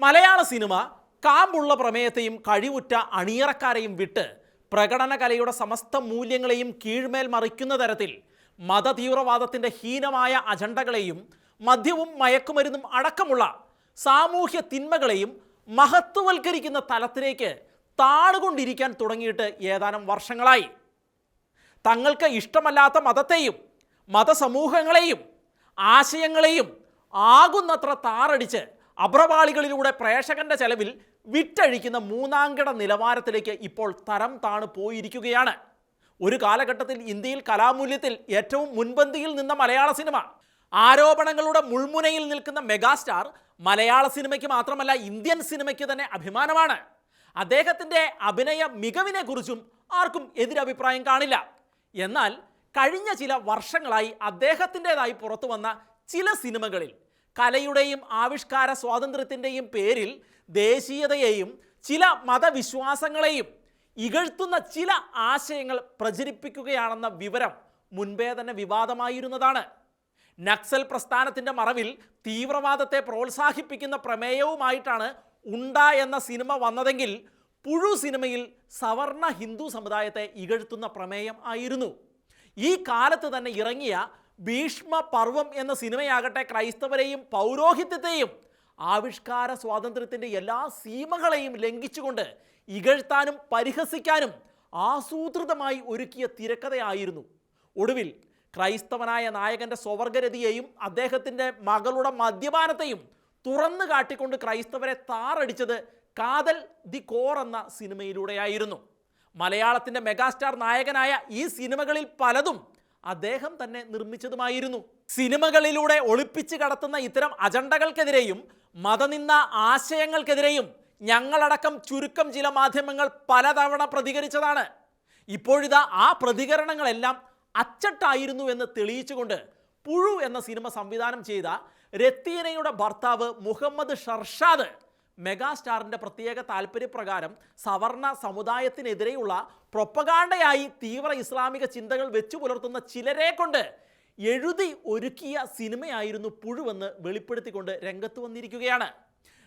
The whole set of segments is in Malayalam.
മലയാള സിനിമ കാമ്പുള്ള പ്രമേയത്തെയും കഴിവുറ്റ അണിയറക്കാരെയും വിട്ട് പ്രകടന കലയുടെ സമസ്ത മൂല്യങ്ങളെയും കീഴ്മേൽ മറിക്കുന്ന തരത്തിൽ മതതീവ്രവാദത്തിന്റെ ഹീനമായ അജണ്ടകളെയും മദ്യവും മയക്കുമരുന്നും അടക്കമുള്ള സാമൂഹ്യ തിന്മകളെയും മഹത്വവൽക്കരിക്കുന്ന തലത്തിലേക്ക് താണുകൊണ്ടിരിക്കാൻ തുടങ്ങിയിട്ട് ഏതാനും വർഷങ്ങളായി. തങ്ങൾക്ക് ഇഷ്ടമല്ലാത്ത മതത്തെയും മതസമൂഹങ്ങളെയും ആശയങ്ങളെയും ആകുന്നത്ര താറടിച്ച് അഭ്രപാളികളിലൂടെ പ്രേക്ഷകന്റെ ചെലവിൽ വിറ്റഴിക്കുന്ന മൂന്നാംകിട നിലവാരത്തിലേക്ക് ഇപ്പോൾ തരം താണു പോയിരിക്കുകയാണ്. ഒരു കാലഘട്ടത്തിൽ ഇന്ത്യയിൽ കലാമൂല്യത്തിൽ ഏറ്റവും മുൻപന്തിയിൽ നിന്ന മലയാള സിനിമ. ആരോപണങ്ങളുടെ മുൾമുനയിൽ നിൽക്കുന്ന മെഗാസ്റ്റാർ മലയാള സിനിമയ്ക്ക് മാത്രമല്ല ഇന്ത്യൻ സിനിമയ്ക്ക് തന്നെ അഭിമാനമാണ്. അദ്ദേഹത്തിന്റെ അഭിനയ മികവിനെക്കുറിച്ചും ആർക്കും എതിരഭിപ്രായം കാണില്ല. എന്നാൽ കഴിഞ്ഞ ചില വർഷങ്ങളായി അദ്ദേഹത്തിന്റെതായി പുറത്തു വന്ന ചില സിനിമകളിൽ കലയുടെയും ആവിഷ്കാര സ്വാതന്ത്ര്യത്തിന്റെയും പേരിൽ ദേശീയതയെയും ചില മതവിശ്വാസങ്ങളെയും ഇകഴ്ത്തുന്ന ചില ആശയങ്ങൾ പ്രചരിപ്പിക്കുകയാണെന്ന വിവരം മുൻപേ തന്നെ വിവാദമായിരുന്നതാണ്. നക്സൽ പ്രസ്ഥാനത്തിന്റെ മറവിൽ തീവ്രവാദത്തെ പ്രോത്സാഹിപ്പിക്കുന്ന പ്രമേയവുമായിട്ടാണ് ഉണ്ട എന്ന സിനിമ വന്നതെങ്കിൽ പുഴു സിനിമയിൽ സവർണ ഹിന്ദു സമുദായത്തെ ഇകഴ്ത്തുന്ന പ്രമേയം ആയിരുന്നു. ഈ കാലത്ത് തന്നെ ഇറങ്ങിയ ഭീഷ്മ പർവം എന്ന സിനിമയാകട്ടെ ക്രൈസ്തവരെയും പൗരോഹിത്യത്തെയും ആവിഷ്കാര സ്വാതന്ത്ര്യത്തിന്റെ എല്ലാ സീമകളെയും ലംഘിച്ചുകൊണ്ട് ഇകഴ്ത്താനും പരിഹസിക്കാനും ആസൂത്രിതമായി ഒരുക്കിയ തിരക്കഥയായിരുന്നു. ഒടുവിൽ ക്രൈസ്തവനായ നായകന്റെ സ്വവർഗരതിയെയും അദ്ദേഹത്തിന്റെ മകളുടെ മദ്യപാനത്തെയും തുറന്നു കാട്ടിക്കൊണ്ട് ക്രൈസ്തവരെ താറടിച്ചത് കാതൽ ദി കോർ എന്ന സിനിമയിലൂടെയായിരുന്നു. മലയാളത്തിന്റെ മെഗാസ്റ്റാർ നായകനായ ഈ സിനിമകളിൽ പലതും അദ്ദേഹം തന്നെ നിർമ്മിച്ചതുമായിരുന്നു. സിനിമകളിലൂടെ ഒളിപ്പിച്ച് കടത്തുന്ന ഇത്തരം അജണ്ടകൾക്കെതിരെയും മതനിന്ന ആശയങ്ങൾക്കെതിരെയും ഞങ്ങളടക്കം ചുരുക്കം ചില മാധ്യമങ്ങൾ പലതവണ പ്രതികരിച്ചതാണ്. ഇപ്പോഴിതാ ആ പ്രതികരണങ്ങളെല്ലാം അച്ചട്ടായിരുന്നു എന്ന് തെളിയിച്ചുകൊണ്ട് പുഴു എന്ന സിനിമ സംവിധാനം ചെയ്ത രത്തീനയുടെ ഭർത്താവ് മുഹമ്മദ് ഷർഷാദ് മെഗാസ്റ്റാറിന്റെ പ്രത്യേക താല്പര്യപ്രകാരം സവർണ സമുദായത്തിനെതിരെയുള്ള പ്രൊപ്പകാണ്ടയായി തീവ്ര ഇസ്ലാമിക ചിന്തകൾ വെച്ചു പുലർത്തുന്ന ചിലരെ കൊണ്ട് എഴുതി ഒരുക്കിയ സിനിമയായിരുന്നു പുഴുവെന്ന് വെളിപ്പെടുത്തിക്കൊണ്ട് രംഗത്ത് വന്നിരിക്കുകയാണ്.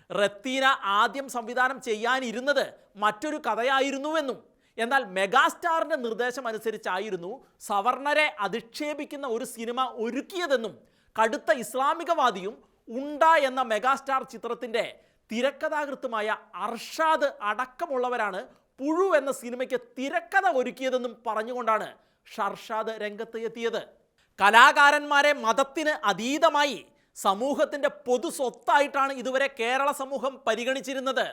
റത്തീന ആദ്യം സംവിധാനം ചെയ്യാനിരുന്നത് മറ്റൊരു കഥയായിരുന്നുവെന്നും എന്നാൽ മെഗാസ്റ്റാറിന്റെ നിർദ്ദേശം അനുസരിച്ചായിരുന്നു സവർണരെ അധിക്ഷേപിക്കുന്ന ഒരു സിനിമ ഒരുക്കിയതെന്നും കടുത്ത ഇസ്ലാമികവാദിയും ഉണ്ട എന്ന മെഗാസ്റ്റാർ ചിത്രത്തിന്റെ തിരക്കഥാകൃത്തുമായ അർഷാദ് അടക്കമുള്ളവരാണ് പുഴു എന്ന സിനിമയ്ക്ക് തിരക്കഥ ഒരുക്കിയതെന്നും പറഞ്ഞുകൊണ്ടാണ് ഷർഷാദ് രംഗത്ത് എത്തിയത്. കലാകാരന്മാരെ മതത്തിന് അതീതമായി സമൂഹത്തിന്റെ പൊതു സ്വത്തായിട്ടാണ് ഇതുവരെ കേരള സമൂഹം പരിഗണിച്ചിരുന്നത്.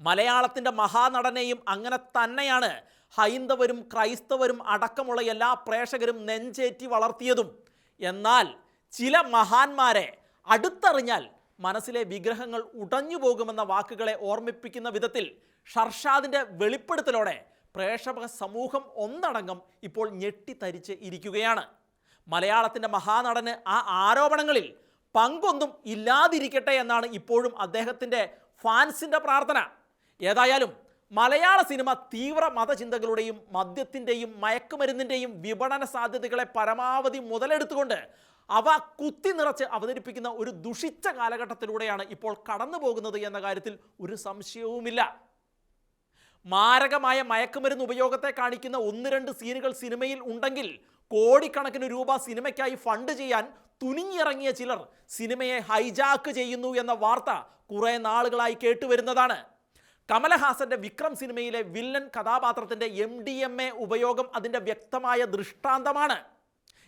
മലയാളത്തിന്റെ മഹാനടനെയും അങ്ങനെ തന്നെയാണ് ഹൈന്ദവരും ക്രൈസ്തവരും അടക്കമുള്ള എല്ലാ പ്രേക്ഷകരും നെഞ്ചേറ്റി വളർത്തിയതും. എന്നാൽ ചില മഹാന്മാരെ അടുത്തറിഞ്ഞാൽ മനസ്സിലെ വിഗ്രഹങ്ങൾ ഉടഞ്ഞു പോകുമെന്ന വാക്കുകളെ ഓർമ്മിപ്പിക്കുന്ന വിധത്തിൽ ഷർഷാദിന്റെ വെളിപ്പെടുത്തലോടെ പ്രേക്ഷക സമൂഹം ഒന്നടങ്കം ഇപ്പോൾ ഞെട്ടിത്തരിച്ച് ഇരിക്കുകയാണ്. മലയാളത്തിന്റെ മഹാനടന് ആ ആരോപണങ്ങളിൽ പങ്കൊന്നും ഇല്ലാതിരിക്കട്ടെ എന്നാണ് ഇപ്പോഴും അദ്ദേഹത്തിന്റെ ഫാൻസിന്റെ പ്രാർത്ഥന. ഏതായാലും മലയാള സിനിമ തീവ്ര മതചിന്തകളുടെയും മദ്യത്തിന്റെയും മയക്കുമരുന്നിന്റെയും വിപണന സാധ്യതകളെ പരമാവധി മുതലെടുത്തുകൊണ്ട് അവ കുത്തി നിറച്ച് അവതരിപ്പിക്കുന്ന ഒരു ദുഷിച്ച കാലഘട്ടത്തിലൂടെയാണ് ഇപ്പോൾ കടന്നു പോകുന്നത് എന്ന കാര്യത്തിൽ ഒരു സംശയവുമില്ല. മാരകമായ മയക്കുമരുന്ന് ഉപയോഗത്തെ കാണിക്കുന്ന ഒന്ന് രണ്ട് സീനുകൾ സിനിമയിൽ ഉണ്ടെങ്കിൽ കോടിക്കണക്കിന് രൂപ സിനിമയ്ക്കായി ഫണ്ട് ചെയ്യാൻ തുനിഞ്ഞിറങ്ങിയ ചിലർ സിനിമയെ ഹൈജാക്ക് ചെയ്യുന്നു എന്ന വാർത്ത കുറേ നാളുകളായി കേട്ടുവരുന്നതാണ്. കമലഹാസന്റെ വിക്രം സിനിമയിലെ വില്ലൻ കഥാപാത്രത്തിന്റെ എം ഡി എം എ ഉപയോഗം അതിന്റെ വ്യക്തമായ ദൃഷ്ടാന്തമാണ്.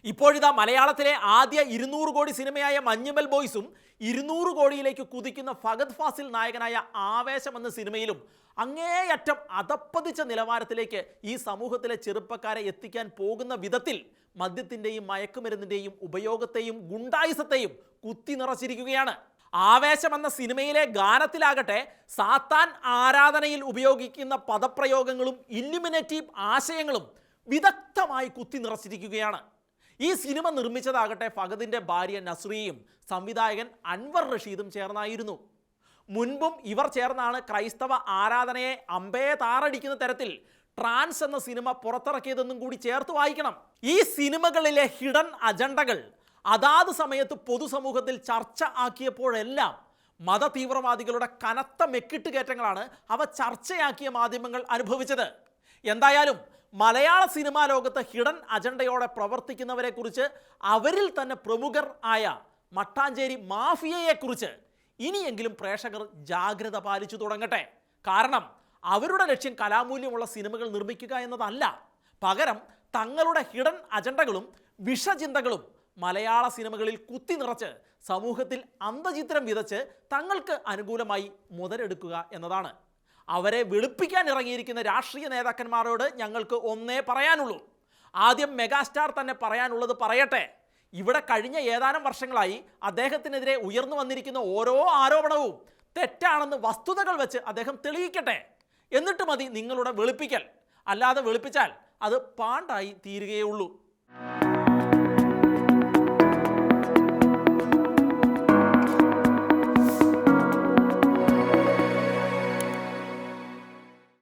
ഇപ്പോഴിതാ മലയാളത്തിലെ ആദ്യ ഇരുന്നൂറ് കോടി സിനിമയായ മഞ്ഞുമൽ ബോയ്സും ഇരുന്നൂറ് കോടിയിലേക്ക് കുതിക്കുന്ന ഫഗദ് ഫാസിൽ നായകനായ ആവേശം എന്ന സിനിമയിലും അങ്ങേയറ്റം അതപ്പതിച്ച നിലവാരത്തിലേക്ക് ഈ സമൂഹത്തിലെ ചെറുപ്പക്കാരെ എത്തിക്കാൻ പോകുന്ന വിധത്തിൽ മദ്യത്തിന്റെയും മയക്കുമരുന്നിന്റെയും ഉപയോഗത്തെയും ഗുണ്ടായുസത്തെയും കുത്തി നിറച്ചിരിക്കുകയാണ്. ആവേശം എന്ന സിനിമയിലെ ഗാനത്തിലാകട്ടെ സാത്താൻ ആരാധനയിൽ ഉപയോഗിക്കുന്ന പദപ്രയോഗങ്ങളും ഇല്ലുമിനേറ്റീവ് ആശയങ്ങളും വിദഗ്ധമായി കുത്തി നിറച്ചിരിക്കുകയാണ്. ഈ സിനിമ നിർമ്മിച്ചതാകട്ടെ ഫഹദിന്റെ ഭാര്യ നസ്രിയും സംവിധായകൻ അൻവർ റഷീദും ചേർന്നായിരുന്നു. മുൻപും ഇവർ ചേർന്നാണ് ക്രൈസ്തവ ആരാധനയെ അമ്പയെ താറടിക്കുന്ന തരത്തിൽ ട്രാൻസ് എന്ന സിനിമ പുറത്തിറക്കിയതെന്നും കൂടി ചേർത്ത് വായിക്കണം. ഈ സിനിമകളിലെ ഹിഡൻ അജണ്ടകൾ അതാത് സമയത്ത് പൊതുസമൂഹത്തിൽ ചർച്ച ആക്കിയപ്പോഴെല്ലാം മത തീവ്രവാദികളുടെ കനത്ത മെക്കിട്ട് കയറ്റങ്ങളാണ് അവ ചർച്ചയാക്കിയ മാധ്യമങ്ങൾ അനുഭവിച്ചത്. എന്തായാലും മലയാള സിനിമാ ലോകത്ത് ഹിഡൻ അജണ്ടയോടെ പ്രവർത്തിക്കുന്നവരെക്കുറിച്ച് അവരിൽ തന്നെ പ്രമുഖർ ആയ മട്ടാഞ്ചേരി മാഫിയയെക്കുറിച്ച് ഇനിയെങ്കിലും പ്രേക്ഷകർ ജാഗ്രത പാലിച്ചു തുടങ്ങട്ടെ. കാരണം അവരുടെ ലക്ഷ്യം കലാമൂല്യമുള്ള സിനിമകൾ നിർമ്മിക്കുക എന്നതല്ല. പകരം തങ്ങളുടെ ഹിഡൻ അജണ്ടകളും വിഷചിന്തകളും മലയാള സിനിമകളിൽ കുത്തി നിറച്ച് സമൂഹത്തിൽ അന്തചിത്രം വിതച്ച് തങ്ങൾക്ക് അനുകൂലമായി മുതലെടുക്കുക എന്നതാണ്. അവരെ വെളുപ്പിക്കാൻ ഇറങ്ങിയിരിക്കുന്ന രാഷ്ട്രീയ നേതാക്കന്മാരോട് ഞങ്ങൾക്ക് ഒന്നേ പറയാനുള്ളൂ. ആദ്യം മെഗാസ്റ്റാർ തന്നെ പറയാനുള്ളത് പറയട്ടെ. ഇവിടെ കഴിഞ്ഞ ഏതാനും വർഷങ്ങളായി അദ്ദേഹത്തിനെതിരെ ഉയർന്നു വന്നിരിക്കുന്ന ഓരോ ആരോപണവും തെറ്റാണെന്ന് വസ്തുതകൾ വെച്ച് അദ്ദേഹം തെളിയിക്കട്ടെ. എന്നിട്ട് മതി നിങ്ങളുടെ വെളുപ്പിക്കൽ. അല്ലാതെ വെളുപ്പിച്ചാൽ അത് പാണ്ടായി തീരുകയുള്ളൂ